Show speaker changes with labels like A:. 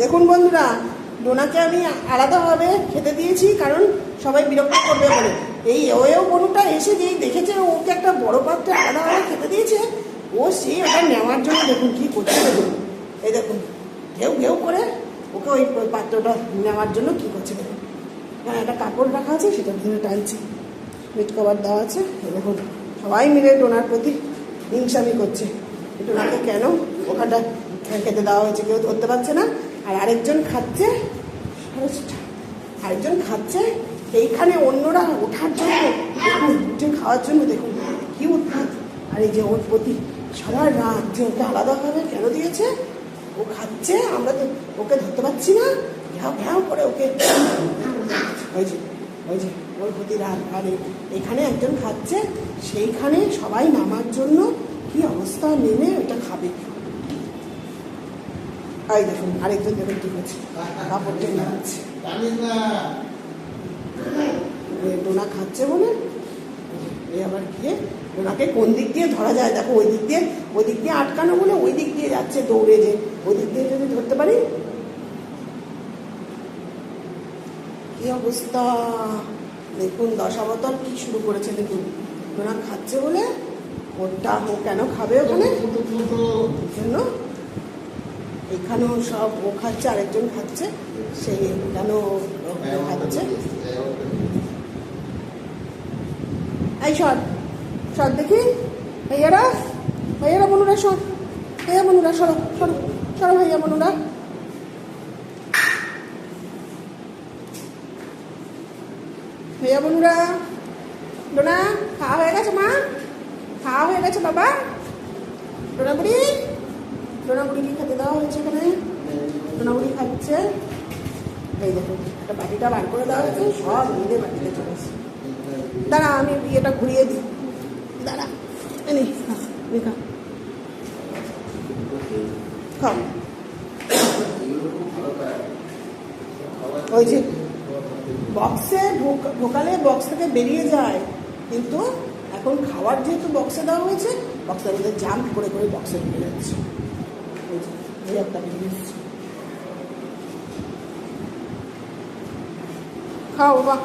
A: দেখুন বন্ধুরা, ডোনাকে আমি আলাদাভাবে খেতে দিয়েছি, কারণ সবাই বিরক্ত করবে বলে। এই ওয়েও বনুটা এসে যেই দেখেছে, ওকে একটা বড় পাত্রে আলাদাভাবে খেতে দিয়েছে, ও সে ওটা নেওয়ার জন্য দেখুন কি করছে, দেখুন। এই দেখুন, ঘেউ ঘেউ করে ওকে ওই পাত্রটা নেওয়ার জন্য কি করছে, দেখুন। এখানে একটা কাপড় রাখা আছে সেটা ধরে টানছে। মিট কভার দেওয়া আছে দেখুন, সবাই মিলে ডোনার প্রতি হিংসামি করছে। এই ডোনাকে কেন? ওখানটা খেতে দেওয়া হয়েছে, কেউ ধরতে পারছে না। আর আরেকজন খাচ্ছে আরেকজন খাচ্ছে, এইখানে অন্যরা ওঠার জন্য উঠে খাওয়ার জন্য, দেখুন, কি উৎপাত আর এই যে ওর প্রতি সারা রাত যে ওকে আলাদাভাবে কেন দিয়েছে? ও খাচ্ছে, আমরা তো ওকে ধরতে পারছি না। ঘ্যাও ঘ্যাও করে ওকে ওই যে ওই যে, ওর প্রতি রাত আর এখানে একজন খাচ্ছে, সেইখানে সবাই নামার জন্য কি অবস্থা নেমে ওটা খাবে। এই দেখুন, আরেকজন দেখুন কি করছে কাপড় টেনে
B: না
A: ডোনা খাচ্ছে বলে এই আবার গিয়ে ডোনাকে কোন দিক দিয়ে ধরা যায়? দেখো, ওই দিক দিয়ে, ওই দিক দিয়ে আটকানো বলে ওই দিক দিয়ে যাচ্ছে দৌড়ে যে, ওই দিক দিয়ে যদি ধরতে পারি? কি অবস্থা? দেখুন দশাবতর কি শুরু করেছে, দেখুন। ডোনা খাচ্ছে বলে ওটা ও কেন খাবে ওখানে? জন্য এখানেও সব ও খাচ্ছে, আরেকজন খাচ্ছে সেই কেন খাচ্ছে? এই সর সর দেখি। ভাইয়ারা ভাইয়ারা বনুরা সর। ভাইয়া বনুরা সরো সরো সরো ভাইয়া বনুরা ভাইয়া বনুরা ডোনা খাওয়া হয়ে গেছে মা? খাওয়া হয়ে গেছে, বাবা। ডোনা বুড়ি ডোনা কি খেতে দেওয়া হয়েছে এখানে? ডোনা বুড়ি খাচ্ছে। এই দেখো, একটা বাটিটা বার করে দেওয়া হয়েছে, সব মিলে বাটিতে চলে এসেছে। দাঁড়া, আমি বিয়েটা ঘুরিয়ে দিই। দাঁড়া এনে খা নে খা। খাও। ওই যে বক্সে ঢোক- ঢোকালে বক্স থেকে বেরিয়ে যায়, কিন্তু এখন খাওয়ার যেহেতু বক্সে দেওয়া হয়েছে বক্সের মধ্যে জাম্প করে করে বক্সে ঢুকে যাচ্ছে। খাও
B: বা